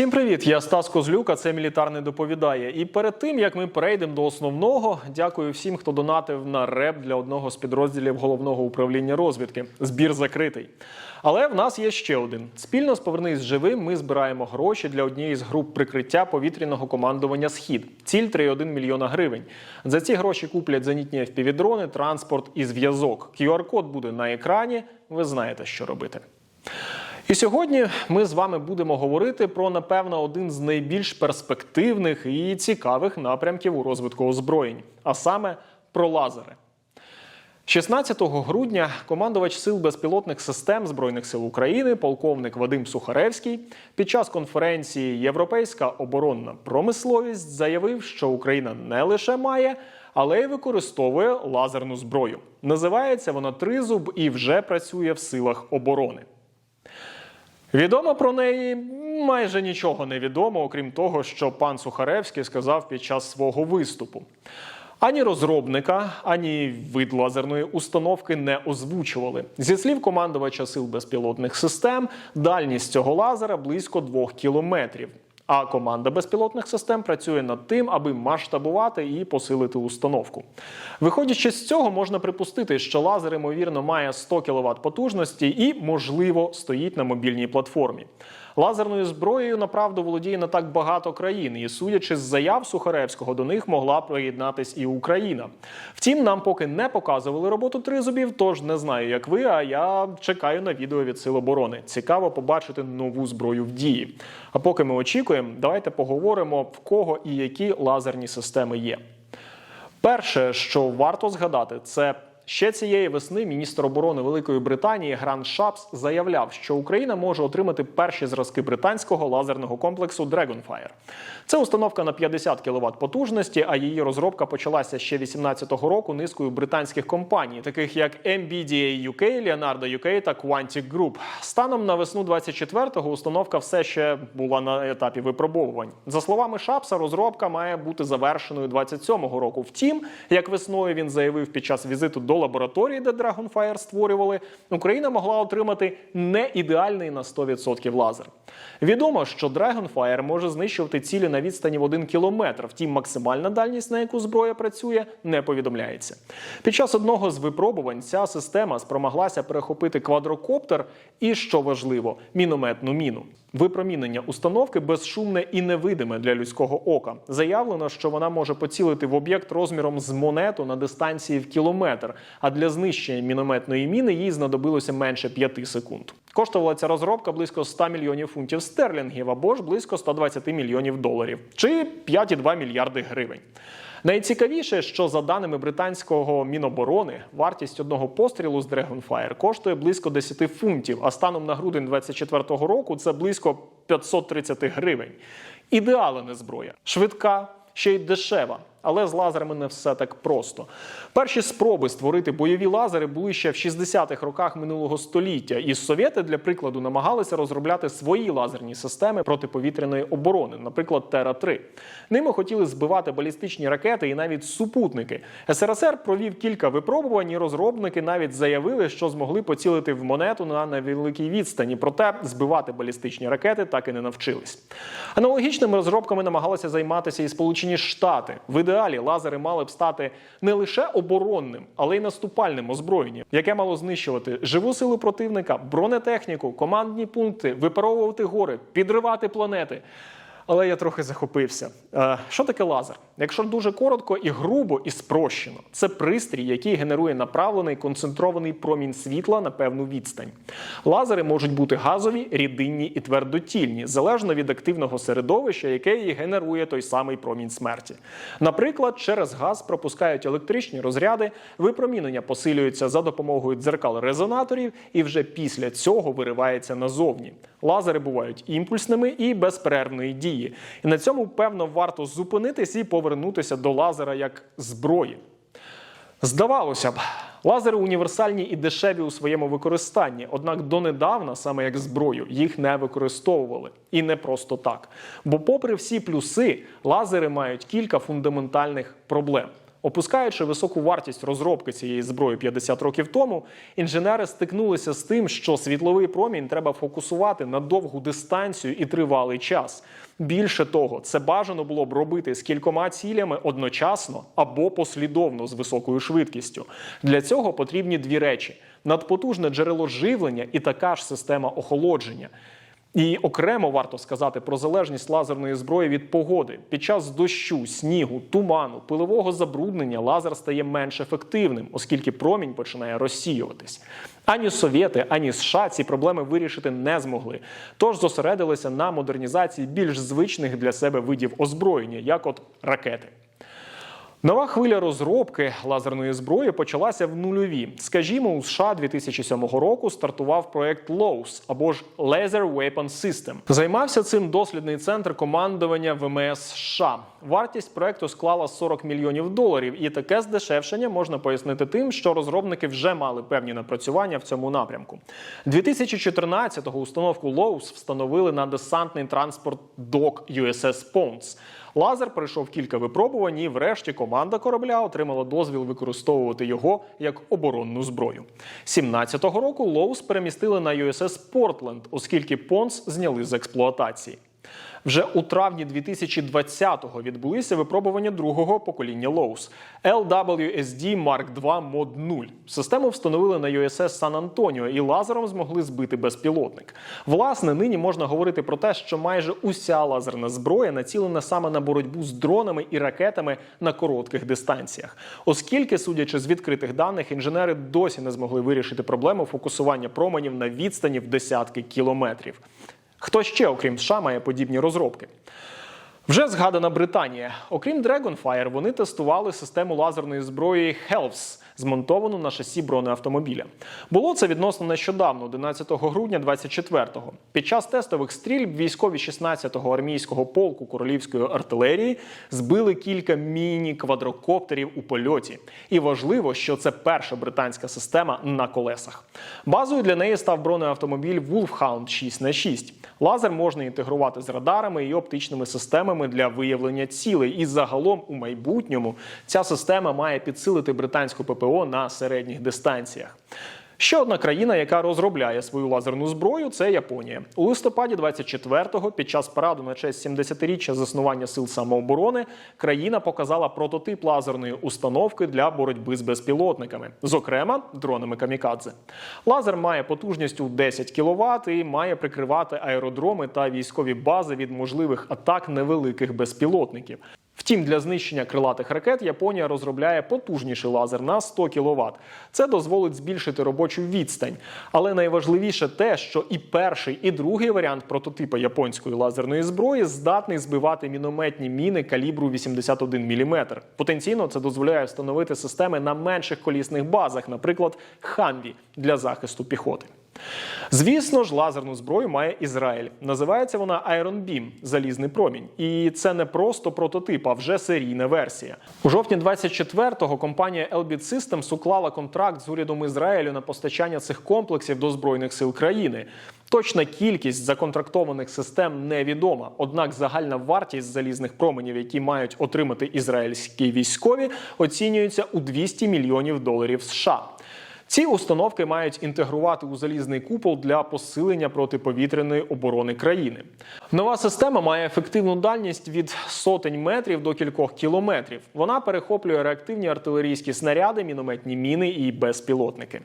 Всім привіт! Я Стас Козлюк, а це мілітарний доповідає. І перед тим як ми перейдемо до основного, дякую всім, хто донатив на реп для одного з підрозділів головного управління розвідки. Збір закритий. Але в нас є ще один. Спільно з Повернись живим. Ми збираємо гроші для однієї з груп прикриття повітряного командування Схід. Ціль 3,1 мільйона гривень. За ці гроші куплять зенітні FPV-дрони, транспорт і зв'язок. QR-код буде на екрані. Ви знаєте, що робити. І сьогодні ми з вами будемо говорити про, напевно, один з найбільш перспективних і цікавих напрямків у розвитку озброєнь, а саме про лазери. 16 грудня командувач сил безпілотних систем Збройних сил України, полковник Вадим Сухаревський, під час конференції Європейська оборонна промисловість заявив, що Україна не лише має, але й використовує лазерну зброю. Називається вона Тризуб і вже працює в силах оборони. Відомо про неї майже нічого не відомо, окрім того, що пан Сухаревський сказав під час свого виступу. Ані розробника, ані вид лазерної установки не озвучували. Зі слів командувача сил безпілотних систем, дальність цього лазера близько двох кілометрів. А команда безпілотних систем працює над тим, аби масштабувати і посилити установку. Виходячи з цього, можна припустити, що лазер, ймовірно, має 100 кВт потужності і, можливо, стоїть на мобільній платформі. Лазерною зброєю направду володіє не так багато країн, і судячи з заяв Сухаревського, до них могла приєднатись і Україна. Втім, нам поки не показували роботу тризубів, тож не знаю, як ви. А я чекаю на відео від Сил оборони. Цікаво побачити нову зброю в дії. А поки ми очікуємо, давайте поговоримо в кого і які лазерні системи є. Перше, що варто згадати, це ще цієї весни міністр оборони Великої Британії Грант Шапс заявляв, що Україна може отримати перші зразки британського лазерного комплексу Dragonfire. Це установка на 50 кВт потужності, а її розробка почалася ще 18-го року низкою британських компаній, таких як MBDA UK, Leonardo UK та Quantic Group. Станом на весну 24-го установка все ще була на етапі випробовувань. За словами Шапса, розробка має бути завершеною 27-го року. Втім, як весною він заявив під час візиту до лабораторії, де Dragonfire створювали, Україна могла отримати не ідеальний на 100% лазер. Відомо, що Dragonfire може знищувати цілі на відстані в 1 кілометр. Втім, максимальна дальність, на яку зброя працює, не повідомляється. Під час одного з випробувань ця система спромоглася перехопити квадрокоптер і, що важливо, мінометну міну. Випромінення установки безшумне і невидиме для людського ока. Заявлено, що вона може поцілити в об'єкт розміром з монету на дистанції в кілометр. А для знищення мінометної міни їй знадобилося менше 5 секунд. Коштувала ця розробка близько 100 мільйонів фунтів стерлінгів або ж близько 120 мільйонів доларів, чи 5,2 мільярди гривень. Найцікавіше, що за даними британського міноборони, вартість одного пострілу з Dragonfire коштує близько 10 фунтів, а станом на грудень 2024 року це близько 530 гривень. Ідеалена зброя, швидка, ще й дешева. Але з лазерами не все так просто. Перші спроби створити бойові лазери були ще в 60-х роках минулого століття, і совєти, для прикладу, намагалися розробляти свої лазерні системи протиповітряної оборони, наприклад, Тера 3 Ними хотіли збивати балістичні ракети і навіть супутники. СРСР провів кілька випробувань, і розробники навіть заявили, що змогли поцілити в монету на невеликій відстані. Проте збивати балістичні ракети так і не навчились. Аналогічними розробками намагалися займатися і Сполучені Штати. Ідеалі лазери мали б стати не лише оборонним, але й наступальним озброєнням, яке мало знищувати живу силу противника, бронетехніку, командні пункти, випаровувати гори, підривати планети. Але я трохи захопився. Е, Що таке лазер? Якщо дуже коротко і грубо і спрощено, це пристрій, який генерує направлений концентрований промінь світла на певну відстань. Лазери можуть бути газові, рідинні і твердотільні, залежно від активного середовища, яке і генерує той самий промінь смерті. Наприклад, через газ пропускають електричні розряди, випромінення посилюється за допомогою дзеркал резонаторів, і вже після цього виривається назовні. Лазери бувають імпульсними і безперервної дії. І на цьому, певно, варто зупинитись і повернутися до лазера як зброї. Здавалося б, лазери універсальні і дешеві у своєму використанні, однак донедавна, саме як зброю, їх не використовували. І не просто так. Бо, попри всі плюси, лазери мають кілька фундаментальних проблем. Опускаючи високу вартість розробки цієї зброї 50 років тому, інженери стикнулися з тим, що світловий промінь треба фокусувати на довгу дистанцію і тривалий час. Більше того, це бажано було б робити з кількома цілями одночасно або послідовно з високою швидкістю. Для цього потрібні дві речі: надпотужне джерело живлення і така ж система охолодження. І окремо варто сказати про залежність лазерної зброї від погоди. Під час дощу, снігу, туману, пилового забруднення лазер стає менш ефективним, оскільки промінь починає розсіюватись. Ані совєти, ані США ці проблеми вирішити не змогли. Тож зосередилися на модернізації більш звичних для себе видів озброєння, як от ракети. Нова хвиля розробки лазерної зброї почалася в нульові. Скажімо, у США 2007 року стартував проект LOWS, або ж Laser Weapon System. Займався цим дослідний центр командування ВМС США. Вартість проекту склала 40 мільйонів доларів, і таке здешевшення можна пояснити тим, що розробники вже мали певні напрацювання в цьому напрямку. 2014-го установку LOWS встановили на десантний транспорт док USS Ponce. Лазер пройшов кілька випробувань, і врешті команда корабля отримала дозвіл використовувати його як оборонну зброю. 17-го року Лоус перемістили на USS Портленд, оскільки Понс зняли з експлуатації. Вже у травні 2020-го відбулися випробування другого покоління Lowe's LWSD Mark II Mod 0. Систему встановили на USS Сан Антоніо і лазером змогли збити безпілотник. Власне, нині можна говорити про те, що майже уся лазерна зброя націлена саме на боротьбу з дронами і ракетами на коротких дистанціях, оскільки, судячи з відкритих даних, інженери досі не змогли вирішити проблему фокусування променів на відстані в десятки кілометрів. Хто ще, окрім США, має подібні розробки? Вже згадана Британія. Окрім Dragonfire, вони тестували систему лазерної зброї Helves, змонтовану на шасі бронеавтомобіля. Було це відносно нещодавно, 11 грудня 24-го. Під час тестових стрільб військові 16-го армійського полку королівської артилерії збили кілька міні-квадрокоптерів у польоті. І важливо, що це перша британська система на колесах. Базою для неї став бронеавтомобіль Wolfhound 6 х 6 Лазер можна інтегрувати з радарами і оптичними системами для виявлення цілей. І загалом у майбутньому ця система має підсилити британську ППО на середніх дистанціях. Ще одна країна, яка розробляє свою лазерну зброю, це Японія. У листопаді 24-го, під час параду на честь 70-річчя заснування сил самооборони, країна показала прототип лазерної установки для боротьби з безпілотниками, зокрема дронами камікадзе. Лазер має потужність у 10 кВт і має прикривати аеродроми та військові бази від можливих атак невеликих безпілотників. Втім, для знищення крилатих ракет Японія розробляє потужніший лазер на 100 кВт. Це дозволить збільшити робочу відстань. Але найважливіше те, що і перший, і другий варіант прототипа японської лазерної зброї здатний збивати мінометні міни калібру 81 мм. Потенційно це дозволяє встановити системи на менших колісних базах, наприклад, Хамві для захисту піхоти. Звісно ж, лазерну зброю має Ізраїль. Називається вона Iron Beam – залізний промінь. І це не просто прототип, а вже серійна версія. У жовтні 24-го компанія Elbit Systems уклала контракт з урядом Ізраїлю на постачання цих комплексів до збройних сил країни. Точна кількість законтрактованих систем невідома. Однак загальна вартість залізних променів, які мають отримати ізраїльські військові, оцінюється у 200 мільйонів доларів США. Ці установки мають інтегрувати у залізний купол для посилення протиповітряної оборони країни. Нова система має ефективну дальність від сотень метрів до кількох кілометрів. Вона перехоплює реактивні артилерійські снаряди, мінометні міни і безпілотники.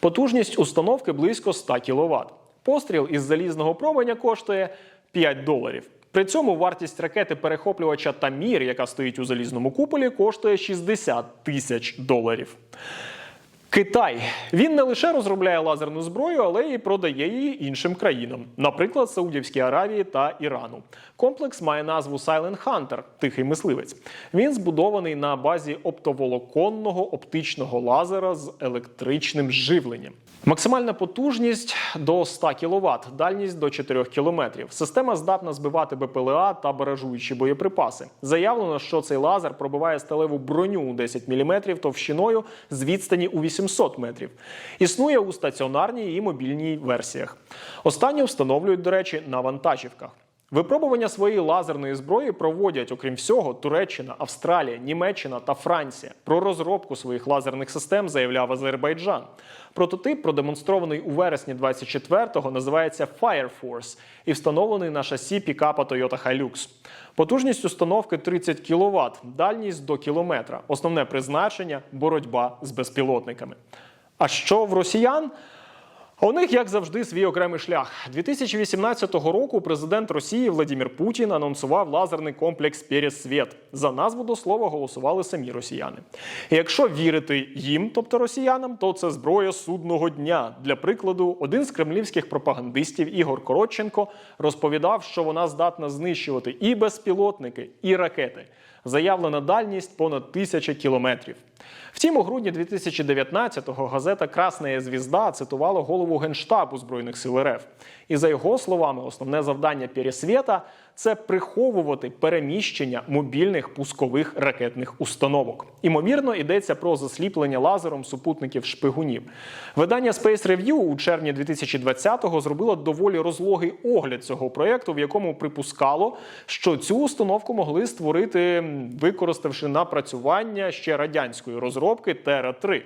Потужність установки близько 100 кВт. Постріл із залізного променя коштує 5 доларів. При цьому вартість ракети перехоплювача Тамір, яка стоїть у залізному куполі, коштує 60 тисяч доларів. Китай він не лише розробляє лазерну зброю, але й продає її іншим країнам, наприклад, Саудівській Аравії та Ірану. Комплекс має назву Silent Hunter – тихий мисливець. Він збудований на базі оптоволоконного оптичного лазера з електричним живленням. Максимальна потужність до 100 кВт, дальність до 4 км. Система здатна збивати БПЛА та баражуючі боєприпаси. Заявлено, що цей лазер пробиває сталеву броню у 10 мм товщиною з відстані у 800 метрів. Існує у стаціонарній і мобільній версіях. Останні встановлюють, до речі, на вантажівках. Випробування своєї лазерної зброї проводять, окрім всього, Туреччина, Австралія, Німеччина та Франція. Про розробку своїх лазерних систем заявляв Азербайджан. Прототип, продемонстрований у вересні 24-го, називається Fire Force і встановлений на шасі пікапа Toyota Hilux. Потужність установки 30 кВт, дальність до кілометра. Основне призначення боротьба з безпілотниками. А що в росіян? У них, як завжди, свій окремий шлях. 2018 року президент Росії Владимир Путін анонсував лазерний комплекс «Пересвіт». За назву до слова голосували самі росіяни. І якщо вірити їм, тобто росіянам, то це зброя судного дня. Для прикладу, один з кремлівських пропагандистів Ігор Коротченко розповідав, що вона здатна знищувати і безпілотники, і ракети. Заявлена дальність понад тисяча кілометрів. Втім, у грудні 2019-го газета Красна звізда цитувала голову генштабу збройних сил РФ. І за його словами, основне завдання Пересвіта – це приховувати переміщення мобільних пускових ракетних установок. Імовірно, йдеться про засліплення лазером супутників шпигунів. Видання Space Review у червні 2020-го зробило доволі розлогий огляд цього проєкту, в якому припускало, що цю установку могли створити, використавши напрацювання ще радянської розробки Тера 3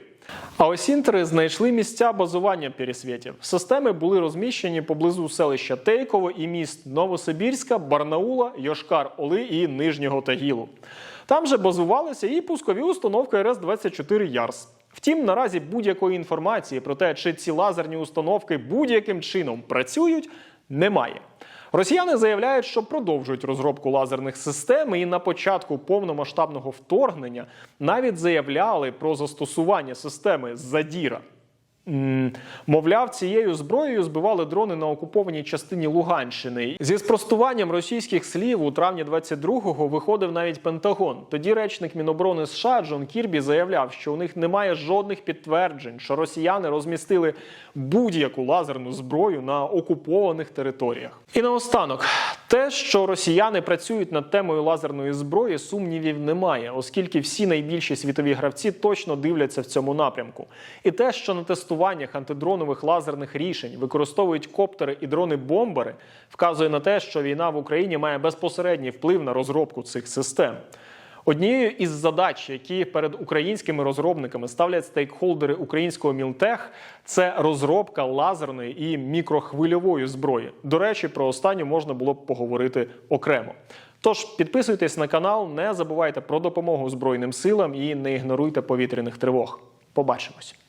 а осінтери знайшли місця базування пересвітів. Системи були розміщені поблизу селища Тейково і міст Новосибірська, Барнаула, Йошкар-Оли і Нижнього Тагілу. Там же базувалися і пускові установки РС-24 Ярс. Втім, наразі будь-якої інформації про те, чи ці лазерні установки будь-яким чином працюють, немає. Росіяни заявляють, що продовжують розробку лазерних систем, і на початку повномасштабного вторгнення навіть заявляли про застосування системи Задіра. Мовляв, цією зброєю збивали дрони на окупованій частині Луганщини. Зі спростуванням російських слів у травні 22-го виходив навіть Пентагон. Тоді речник Міноборони США Джон Кірбі заявляв, що у них немає жодних підтверджень, що росіяни розмістили будь-яку лазерну зброю на окупованих територіях. І наостанок, те, що росіяни працюють над темою лазерної зброї, сумнівів немає, оскільки всі найбільші світові гравці точно дивляться в цьому напрямку. І те, що на тестуваннях антидронових лазерних рішень використовують коптери і дрони-бомбери, вказує на те, що війна в Україні має безпосередній вплив на розробку цих систем. Однією із задач, які перед українськими розробниками ставлять стейкхолдери українського Мілтех, це розробка лазерної і мікрохвильової зброї. До речі, про останню можна було б поговорити окремо. Тож підписуйтесь на канал, не забувайте про допомогу Збройним силам і не ігноруйте повітряних тривог. Побачимось.